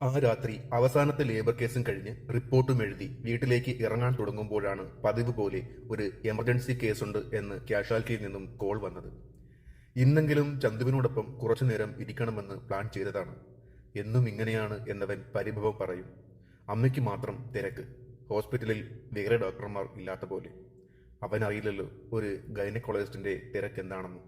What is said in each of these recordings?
ആ രാത്രി അവസാനത്തെ ലേബർ കേസും കഴിഞ്ഞ് റിപ്പോർട്ടും എഴുതി വീട്ടിലേക്ക് ഇറങ്ങാൻ തുടങ്ങുമ്പോഴാണ് പതിവ് പോലെ ഒരു എമർജൻസി കേസുണ്ട് എന്ന് കാഷ്വാലിറ്റിയിൽ നിന്നും കോൾ വന്നത്. ഇന്നെങ്കിലും ചന്തുവിനോടൊപ്പം കുറച്ചു നേരം ഇരിക്കണമെന്ന് പ്ലാൻ ചെയ്തതാണ്. എന്നും ഇങ്ങനെയാണ് എന്നവൻ പരിഭവം പറയും. അമ്മയ്ക്ക് മാത്രം തിരക്ക്. ഹോസ്പിറ്റലിൽ വേറെ ഡോക്ടർമാർ ഇല്ലാത്ത പോലെ. അവനറിയില്ലല്ലോ ഒരു ഗൈനക്കോളജിസ്റ്റിന്റെ തിരക്ക് എന്താണെന്ന്.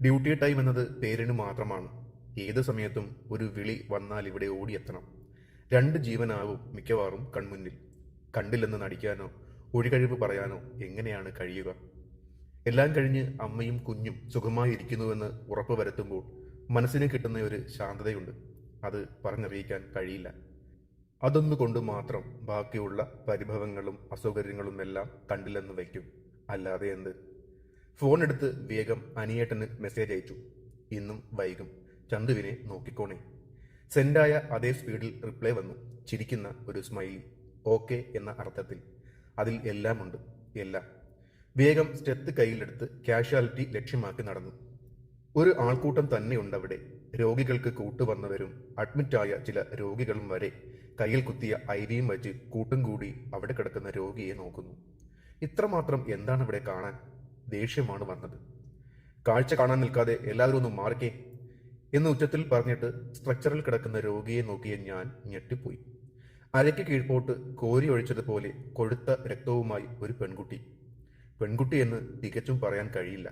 ഡ്യൂട്ടി ടൈം എന്നത് പേരിന് മാത്രമാണ്. ഏത് സമയത്തും ഒരു വിളി വന്നാൽ ഇവിടെ ഓടിയെത്തണം. രണ്ട് ജീവനാവും മിക്കവാറും കൺമുന്നിൽ. കണ്ടില്ലെന്ന് നടിക്കാനോ ഒഴികഴിവ് പറയാനോ എങ്ങനെയാണ് കഴിയുക? എല്ലാം കഴിഞ്ഞ് അമ്മയും കുഞ്ഞും സുഖമായി ഇരിക്കുന്നുവെന്ന് ഉറപ്പ് വരുത്തുമ്പോൾ മനസ്സിന് കിട്ടുന്ന ഒരു ശാന്തതയുണ്ട്. അത് പറഞ്ഞറിയിക്കാൻ കഴിയില്ല. അതൊന്നുകൊണ്ട് മാത്രം ബാക്കിയുള്ള പരിഭവങ്ങളും അസൗകര്യങ്ങളും എല്ലാം കണ്ടില്ലെന്ന് വയ്ക്കും. അല്ലാതെ എന്ത്? ഫോൺ എടുത്ത് വേഗം അനിയേട്ടന് മെസ്സേജ് അയച്ചു. ഇന്നും വൈകും. ചന്തുവിനെ നോക്കിക്കോണേ. സെൻഡായ അതേ സ്പീഡിൽ റിപ്ലൈ വന്നു. ചിരിക്കുന്ന ഒരു സ്മൈലി. ഓക്കെ എന്ന അർത്ഥത്തിൽ. അതിൽ എല്ലാമുണ്ട്. എല്ലാം. വേഗം സ്റ്റെത്ത് കയ്യിലെടുത്ത് കാഷ്വാലിറ്റി ലക്ഷ്യമാക്കി നടന്നു. ഒരു ആൾക്കൂട്ടം തന്നെയുണ്ടവിടെ. രോഗികൾക്ക് കൂട്ടുവന്നവരും അഡ്മിറ്റായ ചില രോഗികളും വരെ കയ്യിൽ കുത്തിയ ഐവിയും വെച്ച് കൂട്ടും കൂടി അവിടെ കിടക്കുന്ന രോഗിയെ നോക്കുന്നു. ഇത്രമാത്രം എന്താണ് ഇവിടെ കാണാൻ ദേഷ്യമാണ് വന്നത്? കാഴ്ച കാണാൻ നിൽക്കാതെ എല്ലാവരും ഒന്ന് മാറിക്കേ. എന്ന് ഉച്ചത്തിൽ പറഞ്ഞിട്ട് സ്ട്രക്ചറിൽ കിടക്കുന്ന രോഗിയെ നോക്കിയ ഞാൻ ഞെട്ടിപ്പോയി. അരയ്ക്ക് കീഴ്പോട്ട് കോരി ഒഴിച്ചതുപോലെ കൊഴുത്ത രക്തവുമായി ഒരു പെൺകുട്ടി. പെൺകുട്ടി എന്ന് തികച്ചും പറയാൻ കഴിയില്ല.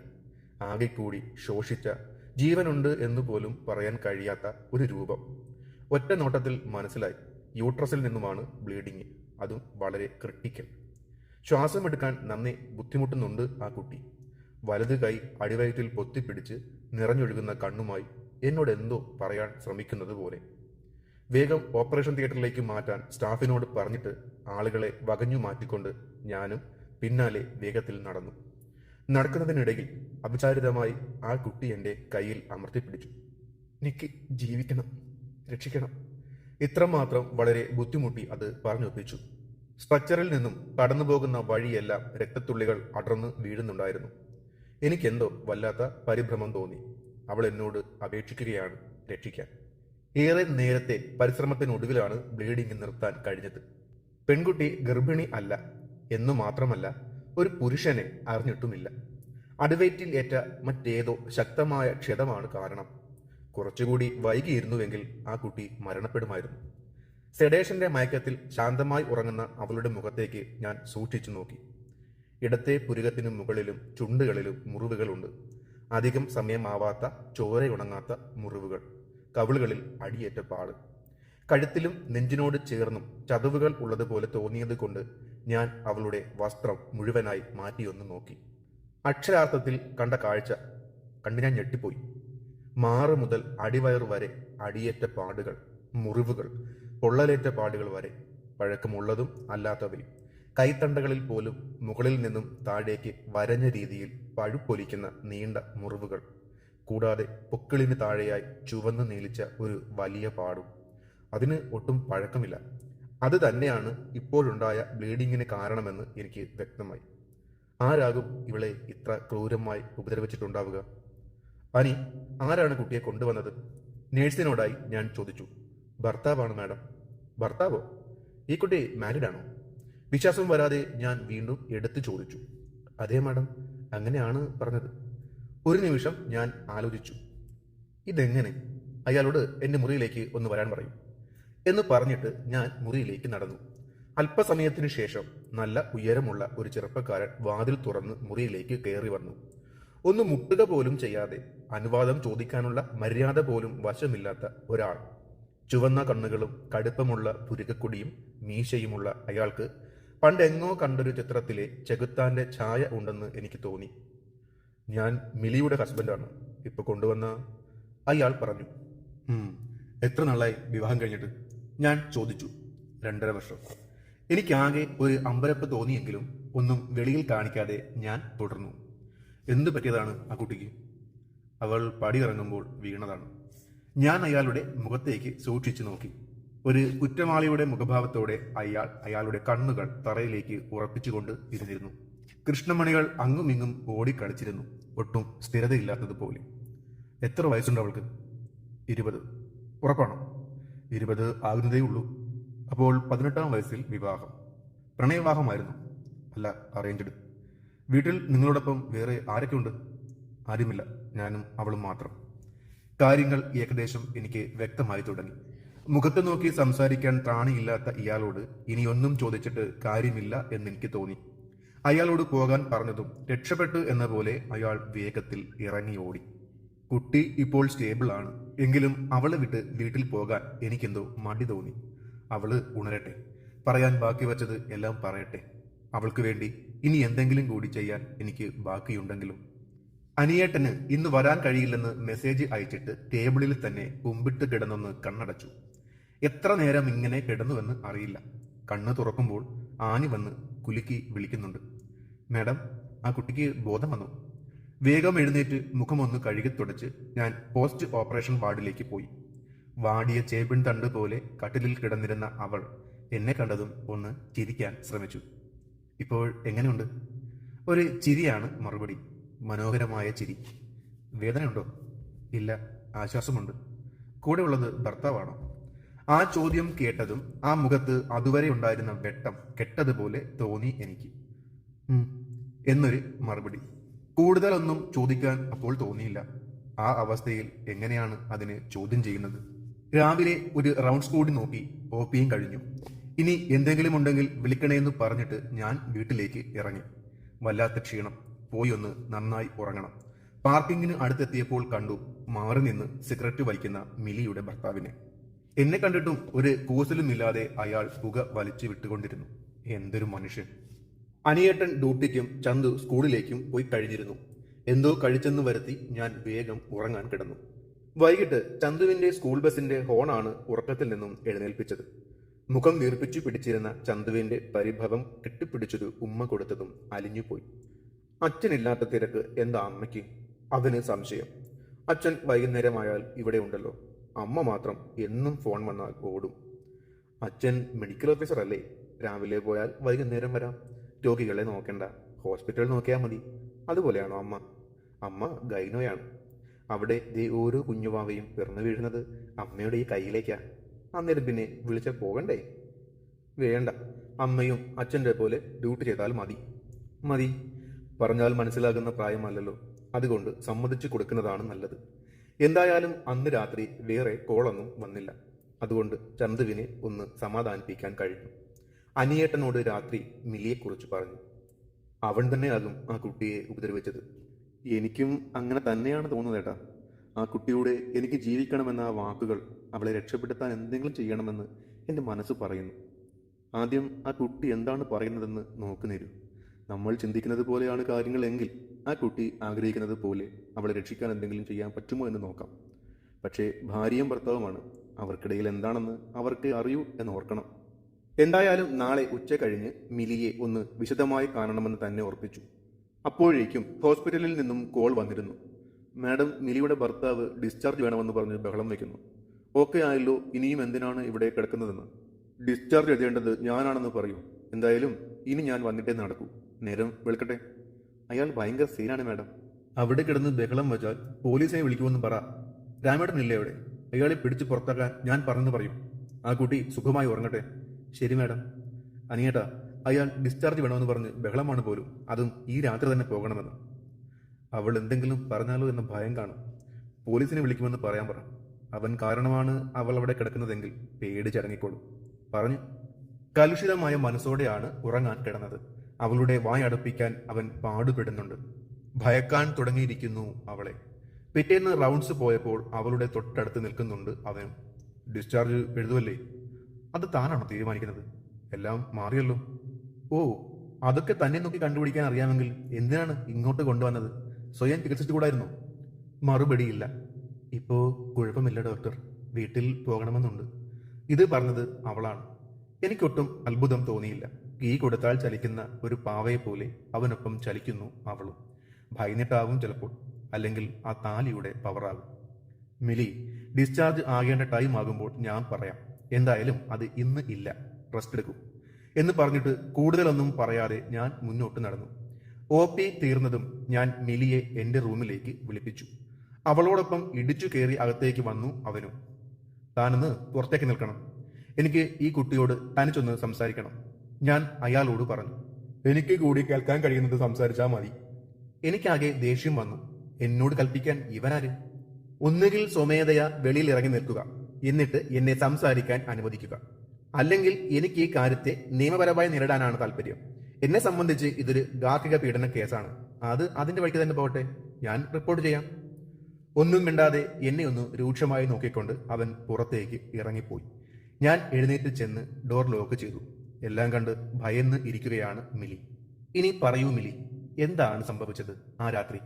ആകെ കൂടി ശോഷിച്ച ജീവനുണ്ട് എന്ന് പോലും പറയാൻ കഴിയാത്ത ഒരു രൂപം. ഒറ്റ നോട്ടത്തിൽ മനസ്സിലായി. യൂട്രസിൽ നിന്നുമാണ് ബ്ലീഡിങ്. അതും വളരെ ക്രിട്ടിക്കൽ. ശ്വാസമെടുക്കാൻ നന്നെ ബുദ്ധിമുട്ടുന്നുണ്ട് ആ കുട്ടി. വലത് കൈ അടിവയറ്റിൽ പൊത്തിപ്പിടിച്ച് നിറഞ്ഞൊഴുകുന്ന കണ്ണുമായി എന്നോട് എന്തോ പറയാൻ ശ്രമിക്കുന്നത് പോലെ. വേഗം ഓപ്പറേഷൻ തിയേറ്ററിലേക്ക് മാറ്റാൻ സ്റ്റാഫിനോട് പറഞ്ഞിട്ട് ആളുകളെ വകഞ്ഞു മാറ്റിക്കൊണ്ട് ഞാനും പിന്നാലെ വേഗത്തിൽ നടന്നു. നടക്കുന്നതിനിടയിൽ അപചാരിതമായി ആ കുട്ടി എന്റെ കയ്യിൽ അമർത്തിപ്പിടിച്ചു എനിക്ക് ജീവിക്കണം രക്ഷിക്കണം. ഇത്രമാത്രം വളരെ ബുദ്ധിമുട്ടി അത് പറഞ്ഞൊപ്പിച്ചു. സ്ട്രക്ചറിൽ നിന്നും കടന്നുപോകുന്ന വഴിയെല്ലാം രക്തത്തുള്ളികൾ അടർന്ന് വീഴുന്നുണ്ടായിരുന്നു. എനിക്കെന്തോ വല്ലാത്ത പരിഭ്രമം തോന്നി. അവൾ എന്നോട് അപേക്ഷിക്കുകയാണ് രക്ഷിക്കാൻ. ഏറെ നേരത്തെ പരിശ്രമത്തിനൊടുവിലാണ് ബ്ലീഡിംഗ് നിർത്താൻ കഴിഞ്ഞത്. പെൺകുട്ടി ഗർഭിണി അല്ല എന്നു മാത്രമല്ല ഒരു പുരുഷനെ അറിഞ്ഞിട്ടുമില്ല. അടിവയറ്റിൽ ഏറ്റ മറ്റേതോ ശക്തമായ ക്ഷതമാണ് കാരണം. കുറച്ചുകൂടി വൈകിയിരുന്നുവെങ്കിൽ ആ കുട്ടി മരണപ്പെടുമായിരുന്നു. സെഡേഷന്റെ മയക്കത്തിൽ ശാന്തമായി ഉറങ്ങുന്ന അവളുടെ മുഖത്തേക്ക് ഞാൻ സൂക്ഷിച്ചു നോക്കി. ഇടത്തെ പുരുകത്തിനു മുകളിലും ചുണ്ടുകളിലും മുറിവുകളുണ്ട്. അധികം സമയമാവാത്ത ചോരയുണങ്ങാത്ത മുറിവുകൾ കവിളുകളിൽ അടിയേറ്റ പാട്. കഴുത്തിലും നെഞ്ചിനോട് ചേർന്നും ചതവുകൾ ഉള്ളതുപോലെ തോന്നിയത് കൊണ്ട് ഞാൻ അവളുടെ വസ്ത്രം മുഴുവനായി മാറ്റിയൊന്ന് നോക്കി. അക്ഷരാർത്ഥത്തിൽ കണ്ട കാഴ്ച കണ്ടു ഞാൻ ഞെട്ടിപ്പോയി. മാറ് മുതൽ അടിവയർ വരെ അടിയേറ്റ പാടുകൾ മുറിവുകൾ പൊള്ളലേറ്റ പാടുകൾ വരെ പഴക്കമുള്ളതും അല്ലാത്തവയും കൈത്തണ്ടകളിൽ പോലും മുകളിൽ നിന്നും താഴേക്ക് വരഞ്ഞ രീതിയിൽ പഴുപ്പൊലിക്കുന്ന നീണ്ട മുറിവുകൾ. കൂടാതെ പൊക്കിളിന് താഴെയായി ചുവന്ന് നീളിച്ച ഒരു വലിയ പാടും. അതിന് ഒട്ടും പഴക്കമില്ല. അത് തന്നെയാണ് ഇപ്പോഴുണ്ടായ ബ്ലീഡിങ്ങിന് കാരണമെന്ന് എനിക്ക് വ്യക്തമായി. ആരാകും ഇവളെ ഇത്ര ക്രൂരമായി ഉപദ്രവിച്ചിട്ടുണ്ടാവുക? അനി ആരാണ് കുട്ടിയെ കൊണ്ടുവന്നത്? നേഴ്സിനോടായി ഞാൻ ചോദിച്ചു. ഭർത്താവാണ് മാഡം. ഭർത്താവോ? ഈ കുട്ടി മാരീഡ് ആണോ വിശ്വാസം വരാതെ ഞാൻ വീണ്ടും എടുത്തു ചോദിച്ചു അതേ മാഡം അങ്ങനെയാണ് പറഞ്ഞത്. ഒരു നിമിഷം ഞാൻ ആലോചിച്ചു ഇതെങ്ങനെ? അയാളോട് എന്റെ മുറിയിലേക്ക് ഒന്ന് വരാൻ പറയും എന്ന് പറഞ്ഞിട്ട് ഞാൻ മുറിയിലേക്ക് നടന്നു. അല്പസമയത്തിനു ശേഷം നല്ല ഉയരമുള്ള ഒരു ചെറുപ്പക്കാരൻ വാതിൽ തുറന്ന് മുറിയിലേക്ക് കയറി വന്നു. ഒന്ന് മുട്ടുക പോലും ചെയ്യാതെ അനുവാദം ചോദിക്കാനുള്ള മര്യാദ പോലും വശമില്ലാത്ത ഒരാൾ. ചുവന്ന കണ്ണുകളും കടുപ്പമുള്ള പുരുകക്കൊടിയും മീശയുമുള്ള അയാൾക്ക് പണ്ടെങ്ങോ കണ്ടൊരു ചിത്രത്തിലെ ചെകുത്താന്റെ ഛായ ഉണ്ടെന്ന് എനിക്ക് തോന്നി. ഞാൻ മിലിയുടെ ഹസ്ബൻഡാണ്. ഇപ്പൊ കൊണ്ടുവന്ന അയാൾ പറഞ്ഞു. "ഉം, എത്ര നാളായി വിവാഹം കഴിഞ്ഞിട്ട്? ഞാൻ ചോദിച്ചു. രണ്ടര വർഷം. എനിക്കാകെ ഒരു അമ്പരപ്പ് തോന്നിയെങ്കിലും ഒന്നും വെളിയിൽ കാണിക്കാതെ ഞാൻ തുടർന്നു. എന്തു പറ്റിയതാണ് ആ കുട്ടിക്ക്? അവൾ പടിയിറങ്ങുമ്പോൾ വീണതാണ്. ഞാൻ അയാളുടെ മുഖത്തേക്ക് സൂക്ഷിച്ചു നോക്കി. ഒരു കുറ്റവാളിയുടെ മുഖഭാവത്തോടെ അയാൾ അയാളുടെ കണ്ണുകൾ തറയിലേക്ക് ഉറപ്പിച്ചുകൊണ്ട് ഇരുന്നിരുന്നു. കൃഷ്ണമണികൾ അങ്ങുമിങ്ങും ഓടിക്കളിച്ചിരുന്നു. ഒട്ടും സ്ഥിരതയില്ലാത്തതുപോലെ എത്ര വയസ്സുണ്ട് അവൾക്ക്? ഇരുപത്. ഉറപ്പാണോ? ഇരുപത് ആകുന്നതേ ഉള്ളൂ. അപ്പോൾ പതിനെട്ടാം വയസ്സിൽ വിവാഹം. പ്രണയവിവാഹമായിരുന്നു. അല്ല അറേഞ്ച്ഡ് വീട്ടിൽ നിങ്ങളോടൊപ്പം വേറെ ആരൊക്കെയുണ്ട്? ആരുമില്ല. ഞാനും അവളും മാത്രം. കാര്യങ്ങൾ ഏകദേശം എനിക്ക് വ്യക്തമായി തുടങ്ങി. മുഖത്ത് നോക്കി സംസാരിക്കാൻ ത്രാണിയില്ലാത്ത ഇയാളോട് ഇനിയൊന്നും ചോദിച്ചിട്ട് കാര്യമില്ല എന്നെനിക്ക് തോന്നി. അയാളോട് പോകാൻ പറഞ്ഞതും രക്ഷപ്പെട്ടു എന്ന പോലെ അയാൾ വേഗത്തിൽ ഇറങ്ങി ഓടി. കുട്ടി ഇപ്പോൾ സ്റ്റേബിൾ ആണ്. എങ്കിലും അവളെ വിട്ട് വീട്ടിൽ പോകാൻ എനിക്കെന്തോ മടി തോന്നി. അവൾ ഉണരട്ടെ. പറയാൻ ബാക്കി വച്ചത് എല്ലാം പറയട്ടെ. അവൾക്ക് വേണ്ടി ഇനി എന്തെങ്കിലും കൂടി ചെയ്യാൻ എനിക്ക് ബാക്കിയുണ്ടെങ്കിലും. അനിയേട്ടന് ഇന്ന് വരാൻ കഴിയില്ലെന്ന് മെസ്സേജ് അയച്ചിട്ട് ടേബിളിൽ തന്നെ കുമ്പിട്ട് കിടന്നൊന്ന് കണ്ണടച്ചു. എത്ര നേരം ഇങ്ങനെ കിടന്നുവെന്ന് അറിയില്ല. കണ്ണ് തുറക്കുമ്പോൾ ആനി വന്ന് കുലുക്കി വിളിക്കുന്നുണ്ട്. മാഡം ആ കുട്ടിക്ക് ബോധം വന്നു. വേഗം എഴുന്നേറ്റ് മുഖമൊന്ന് കഴുകി തുടച്ച് ഞാൻ പോസ്റ്റ് ഓപ്പറേഷൻ വാർഡിലേക്ക് പോയി. വാടിയ ചേപ്പിൻ തണ്ട് പോലെ കട്ടിലിൽ കിടന്നിരുന്ന അവൾ എന്നെ കണ്ടതും ഒന്ന് ചിരിക്കാൻ ശ്രമിച്ചു. ഇപ്പോൾ എങ്ങനെയുണ്ട്? ഒരു ചിരിയാണ് മറുപടി. മനോഹരമായ ചിരി. വേദനയുണ്ടോ? ഇല്ല ആശ്വാസമുണ്ട്. കൂടെയുള്ളത് ഭർത്താവാണോ? ആ ചോദ്യം കേട്ടതും ആ മുഖത്ത് അതുവരെ ഉണ്ടായിരുന്ന വെട്ടം കെട്ടതുപോലെ തോന്നി എനിക്ക്. എന്നൊരു മറുപടി. കൂടുതലൊന്നും ചോദിക്കാൻ അപ്പോൾ തോന്നിയില്ല. ആ അവസ്ഥയിൽ എങ്ങനെയാണ് അതിനെ ചോദ്യം ചെയ്യുന്നത്? രാവിലെ ഒരു റൗണ്ട്സ് കൂടി നോക്കി ഓപ്പിയും കഴിഞ്ഞു. ഇനി എന്തെങ്കിലും ഉണ്ടെങ്കിൽ വിളിക്കണേന്ന് പറഞ്ഞിട്ട് ഞാൻ വീട്ടിലേക്ക് ഇറങ്ങി. വല്ലാത്ത ക്ഷീണം. പോയി ഒന്ന് നന്നായി ഉറങ്ങണം. പാർക്കിങ്ങിന് അടുത്തെത്തിയപ്പോൾ കണ്ടു മാറി നിന്ന് സിഗരറ്റ് വലിക്കുന്ന മിലിയുടെ ഭർത്താവിനെ. എന്നെ കണ്ടിട്ടും ഒരു കൂസലും ഇല്ലാതെ അയാൾ പുക വലിച്ചു വിട്ടുകൊണ്ടിരുന്നു. എന്തൊരു മനുഷ്യൻ. അനിയേട്ടൻ ഡ്യൂട്ടിക്കും ചന്തു സ്കൂളിലേക്കും പോയി കഴിഞ്ഞിരുന്നു. എന്തോ കഴിച്ചെന്ന് വരുത്തി ഞാൻ വേഗം ഉറങ്ങാൻ കിടന്നു. വൈകിട്ട് ചന്തുവിന്റെ സ്കൂൾ ബസിന്റെ ഹോണാണ് ഉറക്കത്തിൽ നിന്നും എഴുന്നേൽപ്പിച്ചത്. മുഖം വീർപ്പിച്ചു പിടിച്ചിരുന്ന ചന്തുവിന്റെ പരിഭവം കെട്ടിപ്പിടിച്ചൊരു ഉമ്മ കൊടുത്തതും അലിഞ്ഞുപോയി. അച്ഛനില്ലാത്ത തിരക്ക് എന്താ അമ്മയ്ക്ക്? അവന് സംശയം. അച്ഛൻ വൈകുന്നേരമായാൽ ഇവിടെ ഉണ്ടല്ലോ. അമ്മ മാത്രം എന്നും ഫോൺ വന്നാൽ ഓടും. അച്ഛൻ മെഡിക്കൽ ഓഫീസർ അല്ലേ? രാവിലെ പോയാൽ വൈകുന്നേരം വരാം. രോഗികളെ നോക്കണ്ട. ഹോസ്പിറ്റലിൽ നോക്കിയാൽ മതി. അതുപോലെയാണോ അമ്മ? അമ്മ ഗൈനോയാണ്. അവിടെ ദേ ഓരോ കുഞ്ഞുവാവയും പിറന്നു വീഴുന്നത് അമ്മയുടെ ഈ കയ്യിലേക്കാ. അന്നേരം പിന്നെ വിളിച്ച പോകണ്ടേ? വേണ്ട. അമ്മയും അച്ഛന്റെ പോലെ ഡ്യൂട്ടി ചെയ്താൽ മതി. മതി. പറഞ്ഞാൽ മനസ്സിലാകുന്ന പ്രായമല്ലല്ലോ. അതുകൊണ്ട് സമ്മതിച്ചു കൊടുക്കുന്നതാണ് നല്ലത്. എന്തായാലും അന്ന് രാത്രി വേറെ കോളൊന്നും വന്നില്ല. അതുകൊണ്ട് ചന്തുവിനെ ഒന്ന് സമാധാനിപ്പിക്കാൻ കഴിഞ്ഞു. അനിയേട്ടനോട് രാത്രി മിലിയെക്കുറിച്ച് പറഞ്ഞു. അവൻ തന്നെയാകും ആ കുട്ടിയെ ഉപദ്രവിച്ചത്. എനിക്കും അങ്ങനെ തന്നെയാണ് തോന്നുന്നത് ഏട്ടാ. ആ കുട്ടിയുടെ എനിക്ക് ജീവിക്കണമെന്ന ആ വാക്കുകൾ അവളെ രക്ഷപ്പെടുത്താൻ എന്തെങ്കിലും ചെയ്യണമെന്ന് എന്റെ മനസ്സ് പറയുന്നു. ആദ്യം ആ കുട്ടി എന്താണ് പറയുന്നതെന്ന് നോക്കുനേരും നമ്മൾ ചിന്തിക്കുന്നത് പോലെയാണ് കാര്യങ്ങളെങ്കിൽ ആ കുട്ടി ആഗ്രഹിക്കുന്നത് പോലെ അവളെ രക്ഷിക്കാൻ എന്തെങ്കിലും ചെയ്യാൻ പറ്റുമോ എന്ന് നോക്കാം. പക്ഷേ ഭാര്യയും ഭർത്താവുമാണ്. അവർക്കിടയിൽ എന്താണെന്ന് അവർക്ക് അറിയൂ എന്ന് ഓർക്കണം. എന്തായാലും നാളെ ഉച്ച കഴിഞ്ഞ് മിലിയെ ഒന്ന് വിശദമായി കാണണമെന്ന് തന്നെ ഓർപ്പിച്ചു അപ്പോഴേക്കും ഹോസ്പിറ്റലിൽ നിന്നും കോൾ വന്നിരുന്നു. മാഡം മിലിയുടെ ഭർത്താവ് ഡിസ്ചാർജ് വേണമെന്ന് പറഞ്ഞ് ബഹളം വയ്ക്കുന്നു ഓക്കെ ആയല്ലോ ഇനിയും എന്തിനാണ് ഇവിടെ കിടക്കുന്നതെന്ന്? ഡിസ്ചാർജ് എഴുതേണ്ടത് ഞാനാണെന്ന് പറയൂ. എന്തായാലും ഇനി ഞാൻ വന്നിട്ടേ നടക്കൂ. നേരം വെളുക്കട്ടെ. അയാൾ ഭയങ്കര സീനാണ് മാഡം. അവിടെ കിടന്ന് ബഹളം വെച്ചാൽ പോലീസിനെ വിളിക്കുമെന്ന് പറ. രാമേട്ടൻ ഇല്ലേ അവിടെ? അയാളെ പിടിച്ച് പുറത്താക്കാൻ ഞാൻ പറഞ്ഞു പറയും. ആ കുട്ടി സുഖമായി ഉറങ്ങട്ടെ. ശരി മാഡം. അനിയേട്ടാ അയാൾ ഡിസ്ചാർജ് വേണമെന്ന് പറഞ്ഞ് ബഹളമാണ് പോലും. അതും ഈ രാത്രി തന്നെ പോകണമെന്ന്. അവൾ എന്തെങ്കിലും പറഞ്ഞാലോ എന്ന ഭയം കാണും. പോലീസിനെ വിളിക്കുമെന്ന് പറയാൻ പറ. അവൻ കാരണമാണ് അവൾ അവിടെ കിടക്കുന്നതെങ്കിൽ പേടിച്ചടങ്ങിക്കോളും പറഞ്ഞു കലുഷിതമായ മനസ്സോടെയാണ് ഉറങ്ങാൻ കിടന്നത്. അവളുടെ വായടപ്പിക്കാൻ അവൻ പാടുപെടുന്നുണ്ട്. ഭയക്കാൻ തുടങ്ങിയിരിക്കുന്നു അവളെ. പിറ്റേന്ന് റൗണ്ട്സ് പോയപ്പോൾ അവളുടെ തൊട്ടടുത്ത് നിൽക്കുന്നുണ്ട് അവൻ. ഡിസ്ചാർജ് എഴുതുമല്ലേ അത് താനാണോ തീരുമാനിക്കുന്നത്? എല്ലാം മാറിയല്ലോ. ഓ അതൊക്കെ തന്നെ നോക്കി കണ്ടുപിടിക്കാൻ അറിയാമെങ്കിൽ എന്തിനാണ് ഇങ്ങോട്ട് കൊണ്ടുവന്നത്? സ്വയം ചികിത്സിച്ചുകൂടായിരുന്നോ? മറുപടിയില്ല. ഇപ്പോ കുഴപ്പമില്ല ഡോക്ടർ. വീട്ടിൽ പോകണമെന്നുണ്ട്. ഇത് പറഞ്ഞത് അവളാണ്. എനിക്കൊട്ടും അത്ഭുതം തോന്നിയില്ല. കീ കൊടുത്താൽ ചലിക്കുന്ന ഒരു പാവയെ പോലെ അവനൊപ്പം ചലിക്കുന്നു അവളും. ഭയന്നിട്ടാവും ചിലപ്പോൾ അല്ലെങ്കിൽ ആ താലിയുടെ പവറാകും. മിലി ഡിസ്ചാർജ് ആകേണ്ട ടൈം ആകുമ്പോൾ ഞാൻ പറയാം. എന്തായാലും അത് ഇന്ന് ഇല്ല. റെസ്റ്റ് എടുക്കും. എന്ന് പറഞ്ഞിട്ട് കൂടുതലൊന്നും പറയാതെ ഞാൻ മുന്നോട്ട് നടന്നു. ഒ പി തീർന്നതും ഞാൻ മിലിയെ എന്റെ റൂമിലേക്ക് വിളിപ്പിച്ചു. അവളോടൊപ്പം ഇടിച്ചു കയറി അകത്തേക്ക് വന്നു അവനും. താനൊന്ന് പുറത്തേക്ക് നിൽക്കണം. എനിക്ക് ഈ കുട്ടിയോട് തനിച്ചൊന്ന് സംസാരിക്കണം. ഞാൻ അയാളോട് പറഞ്ഞു എനിക്ക് കൂടി കേൾക്കാൻ കഴിയുന്നത് സംസാരിച്ചാൽ മതി. എനിക്കാകെ ദേഷ്യം വന്നു. എന്നോട് കൽപ്പിക്കാൻ ഇവനാര്? ഒന്നുകിൽ സ്വമേധയ വെളിയിൽ ഇറങ്ങി നിൽക്കുക എന്നിട്ട് എന്നെ സംസാരിക്കാൻ അനുവദിക്കുക. അല്ലെങ്കിൽ എനിക്ക് ഈ കാര്യത്തെ നിയമപരമായി നേരിടാനാണ് താല്പര്യം എന്നെ സംബന്ധിച്ച് ഇതൊരു ഗാർഹിക പീഡന കേസാണ്. അത് അതിന്റെ വഴിക്ക് തന്നെ പോകട്ടെ. ഞാൻ റിപ്പോർട്ട് ചെയ്യാം. ഒന്നും മിണ്ടാതെ എന്നെ ഒന്ന് രൂക്ഷമായി നോക്കിക്കൊണ്ട് അവൻ പുറത്തേക്ക് ഇറങ്ങിപ്പോയി. ഞാൻ എഴുന്നേറ്റ് ചെന്ന് ഡോർ ലോക്ക് ചെയ്തു. എല്ലാം കണ്ട് ഭയന്ന് ഇരിക്കുകയാണ് മിലി. ഇനി പറയൂ മിലി എന്താണ് സംഭവിച്ചത് ആ രാത്രി?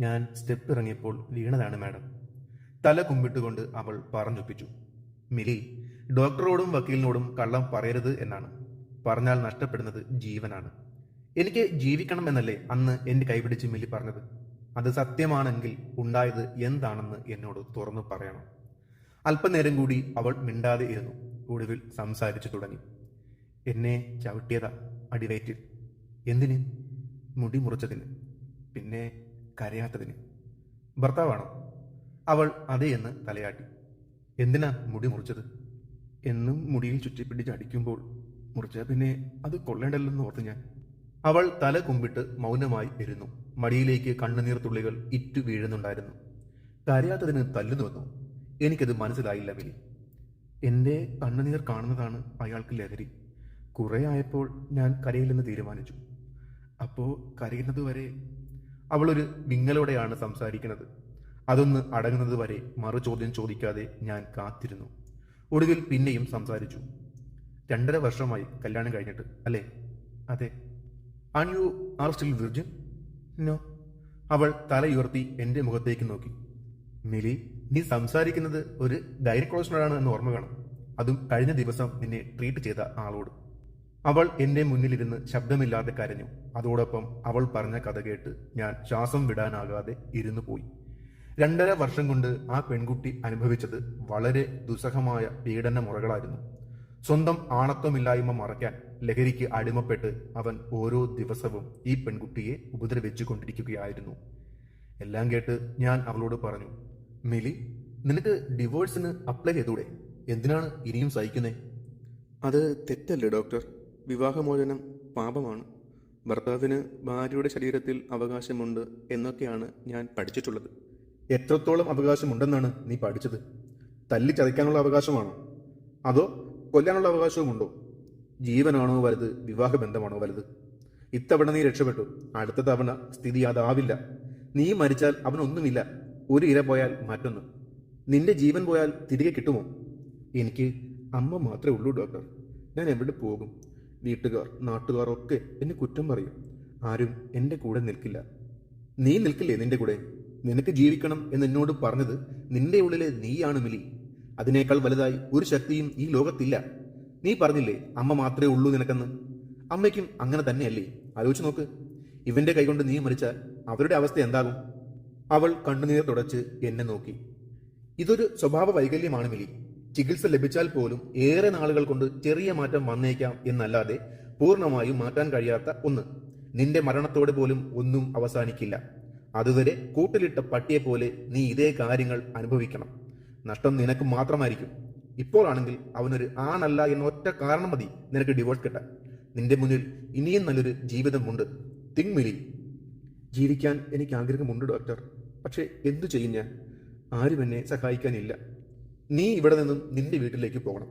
ഞാൻ സ്റ്റെപ്പ് ഇറങ്ങിയപ്പോൾ വീണതാണ് മാഡം. തല കുമ്പിട്ടുകൊണ്ട് അവൾ പറഞ്ഞൊപ്പിച്ചു. മിലി ഡോക്ടറോടും വക്കീലിനോടും കള്ളം പറയരുത് എന്നാണ്. പറഞ്ഞാൽ നഷ്ടപ്പെടുന്നത് ജീവനാണ്. എനിക്ക് ജീവിക്കണം എന്നല്ലേ അന്ന് എന്റെ കൈപിടിച്ച് മിലി പറഞ്ഞത്? അത് സത്യമാണെങ്കിൽ ഉണ്ടായത് എന്താണെന്ന് എന്നോട് തുറന്നു പറയണം. അല്പനേരം കൂടി അവൾ മിണ്ടാതെ ഇരുന്നു. ഒടുവിൽ സംസാരിച്ചു തുടങ്ങി. എന്നെ ചവിട്ടിയതാ അടിവയറ്റിൽ. എന്തിന്? മുടി മുറിച്ചതിന്. പിന്നെ കരയാത്തതിന്. ഭർത്താവാണോ? അവൾ അതേ എന്ന് തലയാട്ടി. എന്തിനാ മുടി മുറിച്ചത്? എന്നും മുടിയിൽ ചുറ്റിപ്പിടിച്ച് അടിക്കുമ്പോൾ മുറിച്ച പിന്നെ അത് കൊള്ളേണ്ടല്ലെന്ന് ഓർത്ത് ഞാൻ. അവൾ തല കുമ്പിട്ട് മൗനമായി ഇരുന്നു. മടിയിലേക്ക് കണ്ണുനീർ തുള്ളികൾ ഇറ്റു വീഴുന്നുണ്ടായിരുന്നു. കരയാത്തതിന് തല്ലുന്നുവെന്നു എനിക്കത് മനസ്സിലായില്ല വിലി എന്റെ കണ്ണുനീർ കാണുന്നതാണ് അയാൾക്ക് ലഹരി. കുറെ ആയപ്പോൾ ഞാൻ കരയില്ലെന്ന് തീരുമാനിച്ചു. അപ്പോ കരയുന്നത് വരെ അവളൊരു വിങ്ങലോടെയാണ് സംസാരിക്കുന്നത് അതൊന്ന് അടങ്ങുന്നത് വരെ മറു ചോദ്യം ചോദിക്കാതെ ഞാൻ കാത്തിരുന്നു. ഒടുവിൽ പിന്നെയും സംസാരിച്ചു. രണ്ടര വർഷമായി കല്യാണം കഴിഞ്ഞിട്ട് അല്ലേ? അതെ. ആൺ you are still virgin no അവൾ തലയുയർത്തി എന്റെ മുഖത്തേക്ക് നോക്കി. മിലി നീ സംസാരിക്കുന്നത് ഒരു ഗൈനക്കോളജിനോടാണ് എന്ന് ഓർമ്മ വേണം. അതും കഴിഞ്ഞ ദിവസം നിന്നെ ട്രീറ്റ് ചെയ്ത ആളോട്. അവൾ എന്റെ മുന്നിലിരുന്ന് ശബ്ദമില്ലാതെ കരഞ്ഞു. അതോടൊപ്പം അവൾ പറഞ്ഞ കഥ കേട്ട് ഞാൻ ശ്വാസം വിടാനാകാതെ ഇരുന്നു പോയി. രണ്ടര വർഷം കൊണ്ട് ആ പെൺകുട്ടി അനുഭവിച്ചത് വളരെ ദുസ്സഹമായ പീഡന മുറകളായിരുന്നു. സ്വന്തം ആണത്വമില്ലായ്മ മറയ്ക്കാൻ ലഹരിക്ക് അടിമപ്പെട്ട് അവൻ ഓരോ ദിവസവും ഈ പെൺകുട്ടിയെ ഉപദ്രവിച്ചുകൊണ്ടിരിക്കുകയായിരുന്നു. എല്ലാം കേട്ട് ഞാൻ അവളോട് പറഞ്ഞു മിലി നിനക്ക് ഡിവോഴ്സിന് അപ്ലൈ ചെയ്തൂടെ? എന്തിനാണ് ഇനിയും സഹിക്കുന്നേ? അത് തെറ്റല്ലേ ഡോക്ടർ? വിവാഹമോചനം പാപമാണ്. ഭർത്താവിന് ഭാര്യയുടെ ശരീരത്തിൽ അവകാശമുണ്ട് എന്നൊക്കെയാണ് ഞാൻ പഠിച്ചിട്ടുള്ളത്. എത്രത്തോളം അവകാശമുണ്ടെന്നാണ് നീ പഠിച്ചത്? തല്ലി ചതയ്ക്കാനുള്ള അവകാശമാണോ? അതോ കൊല്ലാനുള്ള അവകാശവുമുണ്ടോ? ജീവനാണോ വലുത്? വിവാഹബന്ധമാണോ വലുത്? ഇത്തവണ നീ രക്ഷപ്പെട്ടു. അടുത്ത തവണ സ്ഥിതി അതാവില്ല നീ മരിച്ചാൽ അവനൊന്നുമില്ല. ഒരു ഇര പോയാൽ മറ്റൊന്ന്. നിന്റെ ജീവൻ പോയാൽ തിരികെ കിട്ടുമോ? എനിക്ക് അമ്മ മാത്രമേ ഉള്ളൂ ഡോക്ടർ. ഞാൻ എവിടെ പോകും? വീട്ടുകാർ നാട്ടുകാർ ഒക്കെ എന്നെ കുറ്റം പറയും. ആരും എന്റെ കൂടെ നിൽക്കില്ല. നീ നിൽക്കില്ലേ നിന്റെ കൂടെ? നിനക്ക് ജീവിക്കണം എന്ന് എന്നോട് പറഞ്ഞത് നിന്റെ ഉള്ളിലെ നീയാണ് മിലി. അതിനേക്കാൾ വലുതായി ഒരു ശക്തിയും ഈ ലോകത്തില്ല. നീ പറഞ്ഞില്ലേ അമ്മ മാത്രമേ ഉള്ളൂ നിനക്കെന്ന്? അമ്മയ്ക്കും അങ്ങനെ തന്നെയല്ലേ? ആലോചിച്ച് നോക്ക്. ഇവന്റെ കൈകൊണ്ട് നീ മരിച്ചാൽ അവരുടെ അവസ്ഥ എന്താകും? അവൾ കണ്ണുനീർ തുടച്ച് എന്നെ നോക്കി. ഇതൊരു സ്വഭാവ വൈകല്യമാണ് മിലി. ചികിത്സ ലഭിച്ചാൽ പോലും ഏറെ നാളുകൾ കൊണ്ട് ചെറിയ മാറ്റം വന്നേക്കാം എന്നല്ലാതെ പൂർണമായും മാറ്റാൻ കഴിയാത്ത ഒന്ന്. നിന്റെ മരണത്തോടെ പോലും ഒന്നും അവസാനിക്കില്ല. അതുവരെ കൂട്ടിലിട്ട പട്ടിയെ പോലെ നീ ഇതേ കാര്യങ്ങൾ അനുഭവിക്കണം. നഷ്ടം നിനക്ക് മാത്രമായിരിക്കും. ഇപ്പോഴാണെങ്കിൽ അവനൊരു ആണല്ല എന്ന ഒറ്റ കാരണം മതി നിനക്ക് ഡിവോഴ്സ് കിട്ടാൻ. നിന്റെ മുന്നിൽ ഇനിയും നല്ലൊരു ജീവിതമുണ്ട്. തിങ്മിലി ജീവിക്കാൻ എനിക്ക് ആഗ്രഹമുണ്ട് ഡോക്ടർ പക്ഷേ എന്തു ചെയ്യും ഞാൻ? ആരും എന്നെ സഹായിക്കാനില്ല. നീ ഇവിടെ നിന്നും നിന്റെ വീട്ടിലേക്ക് പോകണം.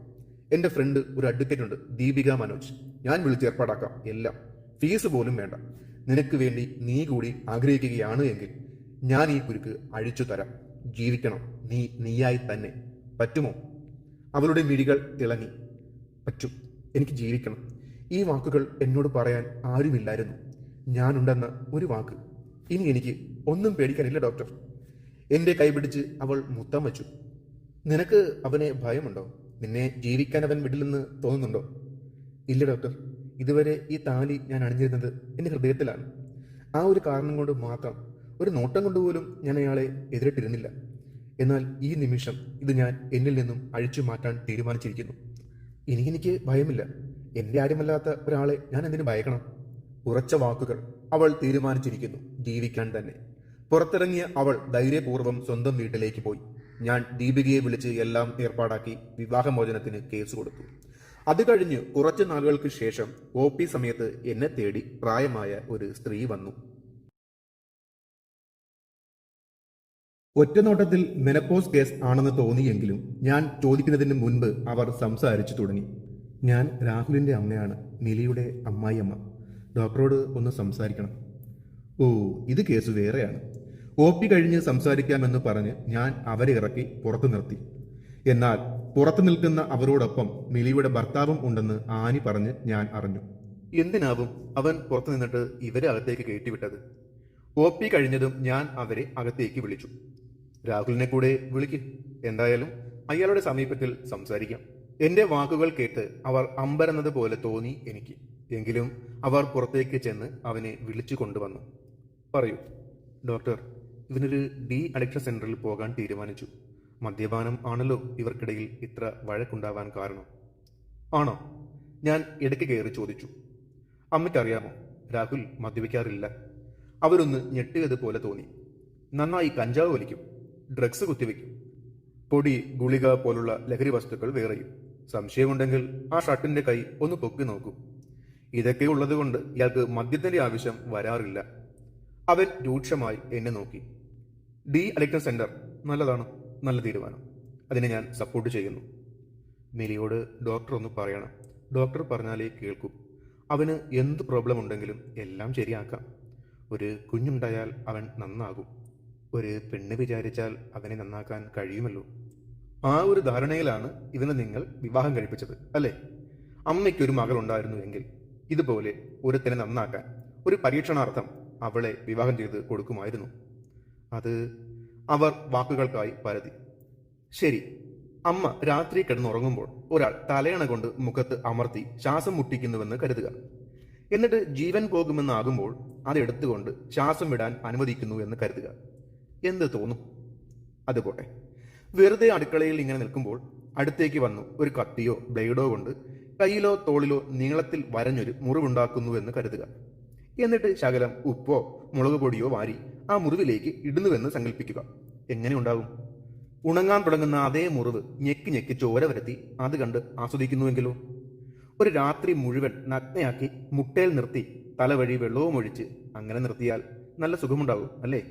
എന്റെ ഫ്രണ്ട് ഒരു അഡ്വക്കേറ്റ് ഉണ്ട് ദീപിക മനോജ്. ഞാൻ വിളിച്ച് ഏർപ്പാടാക്കാം എല്ലാം. ഫീസ് പോലും വേണ്ട. നിനക്ക് വേണ്ടി നീ കൂടി ആഗ്രഹിക്കുകയാണ് എങ്കിൽ ഞാൻ ഈ കുരുക്ക് അഴിച്ചു തരാം. ജീവിക്കണം. നീ നീയായി തന്നെ. പറ്റുമോ? അവളുടെ മിഴികൾ തിളങ്ങി. പറ്റും. എനിക്ക് ജീവിക്കണം. ഈ വാക്കുകൾ എന്നോട് പറയാൻ ആരുമില്ലായിരുന്നു. ഞാനുണ്ടെന്ന ഒരു വാക്ക്. ഇനി എനിക്ക് ഒന്നും പേടിക്കാനില്ല ഡോക്ടർ എന്റെ കൈപിടിച്ച് അവൾ മുത്തം വച്ചു. നിനക്ക് അവനെ ഭയമുണ്ടോ? നിന്നെ ജീവിക്കാൻ അവൻ വിടില്ലെന്ന് തോന്നുന്നുണ്ടോ? ഇല്ല ഡോക്ടർ. ഇതുവരെ ഈ താലി ഞാൻ അണിഞ്ഞിരുന്നത് എന്റെ ഹൃദയത്തിലാണ്. ആ ഒരു കാരണം കൊണ്ട് മാത്രം ഒരു നോട്ടം കൊണ്ടുപോലും ഞാൻ അയാളെ എതിരിട്ടിരുന്നില്ല. എന്നാൽ ഈ നിമിഷം ഇത് ഞാൻ എന്നിൽ നിന്നും അഴിച്ചു മാറ്റാൻ തീരുമാനിച്ചിരിക്കുന്നു. ഇനി എനിക്ക് ഭയമില്ല. എന്റെ ആരുമല്ലാത്ത ഒരാളെ ഞാൻ എന്തിനു ഭയക്കണം? ഉറച്ച വാക്കുകൾ അവൾ തീരുമാനിച്ചിരിക്കുന്നു ജീവിക്കാൻ തന്നെ. പുറത്തിറങ്ങിയ അവൾ ധൈര്യപൂർവം സ്വന്തം വീട്ടിലേക്ക് പോയി. ഞാൻ ദീപികയെ വിളിച്ച് എല്ലാം ഏർപ്പാടാക്കി വിവാഹമോചനത്തിന് കേസ് കൊടുത്തു. അത് കഴിഞ്ഞ് കുറച്ചു നാളുകൾക്ക് ശേഷം ഒ പി സമയത്ത് എന്നെ തേടി പ്രായമായ ഒരു സ്ത്രീ വന്നു. ഒറ്റനോട്ടത്തിൽ മെനപ്പോസ് കേസ് ആണെന്ന് തോന്നിയെങ്കിലും ഞാൻ ചോദിക്കുന്നതിന് മുൻപ് അവർ സംസാരിച്ചു തുടങ്ങി. ഞാൻ രാഹുലിന്റെ അമ്മയാണ് മിലിയുടെ അമ്മായിയമ്മ. ഡോക്ടറോട് ഒന്ന് സംസാരിക്കണം. ഓ ഇത് കേസ് വേറെയാണ്. ഒ പി കഴിഞ്ഞ് സംസാരിക്കാമെന്ന് പറഞ്ഞ് ഞാൻ അവരെ ഇറക്കി പുറത്തു നിർത്തി. എന്നാൽ പുറത്തു നിൽക്കുന്ന അവരോടൊപ്പം മിലിയുടെ ഭർത്താവും ഉണ്ടെന്ന് ആനി പറഞ്ഞ് ഞാൻ അറിഞ്ഞു. എന്തിനാവും അവൻ പുറത്തു നിന്നിട്ട് ഇവരെ അകത്തേക്ക് കയറ്റിവിട്ടത്? ഒ പി കഴിഞ്ഞതും ഞാൻ അവരെ അകത്തേക്ക് വിളിച്ചു. രാഹുലിനെ കൂടെ വിളിക്ക്. എന്തായാലും അയാളുടെ സമീപത്തിൽ സംസാരിക്കാം. എന്റെ വാക്കുകൾ കേട്ട് അവർ അമ്പരന്നത് പോലെ തോന്നി എനിക്ക്. എങ്കിലും അവർ പുറത്തേക്ക് ചെന്ന് അവനെ വിളിച്ചു കൊണ്ടുവന്നു. പറയൂ ഡോക്ടർ. ഇവനൊരു ഡി അഡിക്ഷൻ സെന്ററിൽ പോകാൻ തീരുമാനിച്ചു. മദ്യപാനം ആണല്ലോ ഇവർക്കിടയിൽ ഇത്ര വഴക്കുണ്ടാവാൻ കാരണം. ആണോ? ഞാൻ ഇടയ്ക്ക് കയറി ചോദിച്ചു. അമ്മയ്ക്കറിയാമോ? രാഹുൽ മദ്യപിക്കാറില്ല. അവരൊന്ന് ഞെട്ടിയതുപോലെ തോന്നി. നന്നായി കഞ്ചാവ് വലിക്കും ഡ്രഗ്സ് കുത്തിവെക്കും. പൊടി ഗുളിക പോലുള്ള ലഹരി വസ്തുക്കൾ വേറെയും. സംശയമുണ്ടെങ്കിൽ ആ ഷർട്ടിന്റെ കൈ ഒന്ന് പൊക്കി നോക്കും. ഇതൊക്കെ ഉള്ളതുകൊണ്ട് ഇയാൾക്ക് മദ്യത്തിന്റെ ആവശ്യം വരാറില്ല. അവൻ രൂക്ഷമായി എന്നെ നോക്കി. ഡി അലക്ടർ സെന്റർ നല്ലതാണ് നല്ല തീരുമാനം. അതിനെ ഞാൻ സപ്പോർട്ട് ചെയ്യുന്നു. മിലിയോട് ഡോക്ടർ ഒന്ന് പറയണം. ഡോക്ടർ പറഞ്ഞാലേ കേൾക്കൂ. അവന് എന്ത് പ്രോബ്ലം ഉണ്ടെങ്കിലും എല്ലാം ശരിയാക്കാം. ഒരു കുഞ്ഞുണ്ടായാൽ അവൻ നന്നാകും. ഒരു പെണ്ണ് വിചാരിച്ചാൽ അവനെ നന്നാക്കാൻ കഴിയുമല്ലോ. ആ ഒരു ധാരണയിലാണ് ഇവനെ നിങ്ങൾ വിവാഹം കഴിപ്പിച്ചത് അല്ലേ? അമ്മയ്ക്കൊരു മകളുണ്ടായിരുന്നു എങ്കിൽ ഇതുപോലെ ഒരുത്തനെ നന്നാക്കാൻ ഒരു പരീക്ഷണാർത്ഥം അവളെ വിവാഹം ചെയ്ത് കൊടുക്കുമായിരുന്നു. അത് അവർ വാക്കുകൾക്കായി പരതി. ശരി അമ്മ രാത്രി കിടന്നുറങ്ങുമ്പോൾ ഒരാൾ തലയണ കൊണ്ട് മുഖത്ത് അമർത്തി ശ്വാസം മുട്ടിക്കുന്നുവെന്ന് കരുതുക. എന്നിട്ട് ജീവൻ പോകുമെന്നാകുമ്പോൾ അതെടുത്തുകൊണ്ട് ശ്വാസം വിടാൻ അനുവദിക്കുന്നു എന്ന് കരുതുക. എന്ത് തോന്നും? അതുപോട്ടെ വെറുതെ അടുക്കളയിൽ ഇങ്ങനെ നിൽക്കുമ്പോൾ അടുത്തേക്ക് വന്നു ഒരു കത്തിയോ ബ്ലേഡോ കൊണ്ട് കയ്യിലോ തോളിലോ നീളത്തിൽ വരഞ്ഞൊരു മുറിവുണ്ടാക്കുന്നു എന്ന് കരുതുക. എന്നിട്ട് ശകലം ഉപ്പോ മുളക് പൊടിയോ വാരി ആ മുറിവിലേക്ക് ഇടുന്നുവെന്ന് സങ്കല്പിക്കുക എങ്ങനെ ഉണ്ടാകും? ഉണങ്ങാൻ തുടങ്ങുന്ന അതേ മുറിവ് ഞെക്കി ഞെക്കി ചോര വരത്തി അത് കണ്ട് ആസ്വദിക്കുന്നുവെങ്കിലോ? ഒരു രാത്രി മുഴുവൻ നഗ്നയാക്കി മുട്ടയിൽ നിർത്തി തലവഴി വെള്ളവും ഒഴിച്ച് അങ്ങനെ നിർത്തിയാൽ നല്ല സുഖമുണ്ടാകും അല്ലേ?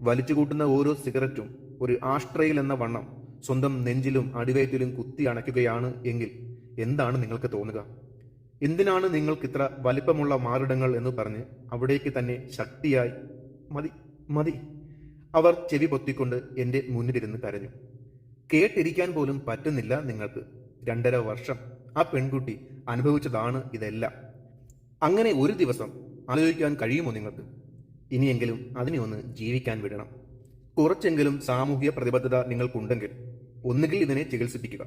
വലിച്ചു കൂട്ടുന്ന ഓരോ സിഗരറ്റും ഒരു ആഷ്ട്രയിൽ എന്ന വണ്ണം സ്വന്തം നെഞ്ചിലും അടിവയറ്റിലും കുത്തി അണയ്ക്കുകയാണ് എങ്കിൽ എന്താണ് നിങ്ങൾക്ക് തോന്നുക? എന്തിനാണ് നിങ്ങൾക്കിത്ര വലിപ്പമുള്ള മാറിടങ്ങൾ എന്ന് പറഞ്ഞ് അവിടേക്ക് തന്നെ ശക്തിയായി മതി മതി. അവർ ചെവി പൊത്തിക്കൊണ്ട് എന്റെ മുന്നിലിരുന്ന് കരഞ്ഞു. കേട്ടിരിക്കാൻ പോലും പറ്റുന്നില്ല നിങ്ങൾക്ക്. രണ്ടര വർഷം ആ പെൺകുട്ടി അനുഭവിച്ചതാണ് ഇതെല്ലാം. അങ്ങനെ ഒരു ദിവസം ആലോചിക്കാൻ കഴിയുമോ നിങ്ങൾക്ക്? ഇനിയെങ്കിലും അതിനെ ഒന്ന് ജീവിക്കാൻ വിടണം. കുറച്ചെങ്കിലും സാമൂഹിക പ്രതിബദ്ധത നിങ്ങൾക്കുണ്ടെങ്കിൽ ഒന്നുകിൽ ഇതിനെ ചികിത്സിപ്പിക്കുക.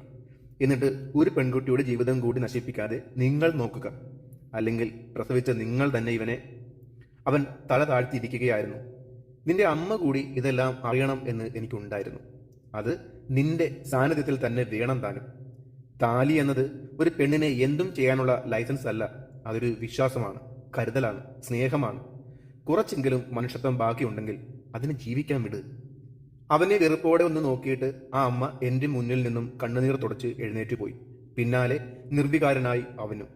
എന്നിട്ട് ഒരു പെൺകുട്ടിയുടെ ജീവിതം കൂടി നശിപ്പിക്കാതെ നിങ്ങൾ നോക്കുക. അല്ലെങ്കിൽ പ്രസവിച്ച നിങ്ങൾ തന്നെ ഇവനെ അവൻ തല താഴ്ത്തിയിരിക്കുകയായിരുന്നു. നിന്റെ അമ്മ കൂടി ഇതെല്ലാം അറിയണം എന്ന് എനിക്കുണ്ടായിരുന്നു. അത് നിന്റെ സാന്നിധ്യത്തിൽ തന്നെ വേണം താനും. താലി എന്നത് ഒരു പെണ്ണിനെ എന്തും ചെയ്യാനുള്ള ലൈസൻസ് അല്ല. അതൊരു വിശ്വാസമാണ് കരുതലാണ് സ്നേഹമാണ്. കുറച്ചെങ്കിലും മനുഷ്യത്വം ബാക്കിയുണ്ടെങ്കിൽ അതിന് ജീവിക്കാൻ വിട്. അവനെ വെറുപ്പോടെ ഒന്ന് നോക്കിയിട്ട് ആ അമ്മ എന്റെ മുന്നിൽ നിന്നും കണ്ണുനീർ തുടച്ച് എഴുന്നേറ്റ് പോയി. പിന്നാലെ നിർവികാരനായി അവനും.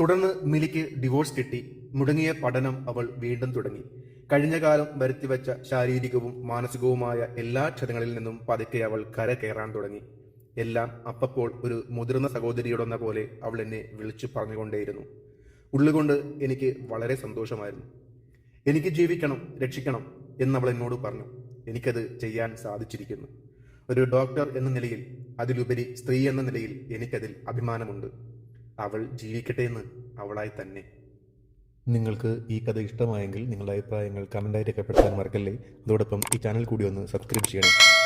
തുടർന്ന് മിലിക്ക് ഡിവോഴ്സ് കിട്ടി. മുടങ്ങിയ പഠനം അവൾ വീണ്ടും തുടങ്ങി. കഴിഞ്ഞ കാലം വരുത്തിവെച്ച ശാരീരികവും മാനസികവുമായ എല്ലാ ക്ഷതങ്ങളിൽ നിന്നും പതുക്കെ അവൾ കര കയറാൻ തുടങ്ങി. എല്ലാം അപ്പപ്പോൾ ഒരു മുതിർന്ന സഹോദരിയോടെന്ന പോലെ അവൾ എന്നെ വിളിച്ചു പറഞ്ഞുകൊണ്ടേയിരുന്നു. ഉള്ളുകൊണ്ട് എനിക്ക് വളരെ സന്തോഷമായിരുന്നു. എനിക്ക് ജീവിക്കണം രക്ഷിക്കണം എന്നവൾ എന്നോട് പറഞ്ഞു. എനിക്കത് ചെയ്യാൻ സാധിച്ചിരിക്കുന്നു. ഒരു ഡോക്ടർ എന്ന നിലയിൽ അതിലുപരി സ്ത്രീ എന്ന നിലയിൽ എനിക്കതിൽ അഭിമാനമുണ്ട്. അവൾ ജീവിക്കട്ടെ എന്ന് അവളായി തന്നെ. നിങ്ങൾക്ക് ഈ കഥ ഇഷ്ടമായെങ്കിൽ നിങ്ങളുടെ അഭിപ്രായങ്ങൾ കമന്റായി രേഖപ്പെടുത്താൻ മറക്കല്ലേ? അതോടൊപ്പം ഈ ചാനൽ കൂടി ഒന്ന് സബ്സ്ക്രൈബ് ചെയ്യണം.